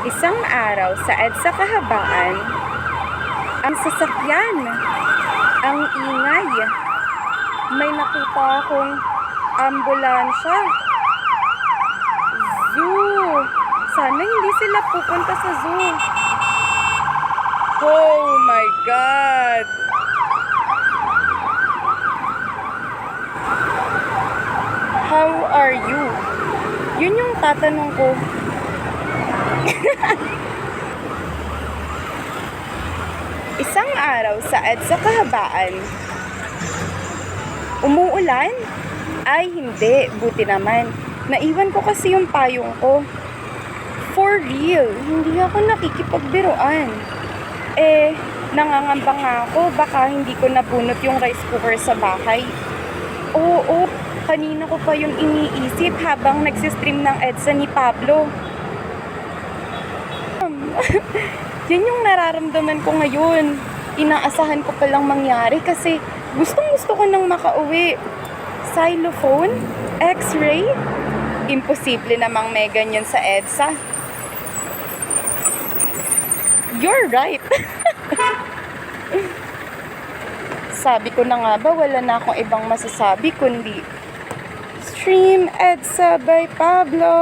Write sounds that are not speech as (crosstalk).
Isang araw sa EDSA Kahabaan, ang sasakyan, ang ingay. May nakita akong ambulansya. Zoo! Sana hindi sila pupunta sa zoo. Oh my God! How are you? Yun yung tatanong ko. (laughs) Isang araw sa EDSA Kahabaan, umuulan? Ay, hindi. Buti naman. Naiwan ko kasi yung payong ko. For real, hindi ako nakikipagbiruan. Eh, nangangamba nga ako, baka hindi ko nabunot yung rice cooker sa bahay. Oo, kanina ko pa yung iniisip habang nagsistream ng EDSA ni Pablo. (laughs) Yan yung nararamdaman ko ngayon. Inaasahan ko palang mangyari kasi gustong gusto ko nang makauwi. Xylophone? X-ray? Imposible namang may ganyan sa EDSA. You're right. (laughs) Sabi ko na nga ba, wala na akong ibang masasabi kundi Stream EDSA by Pablo.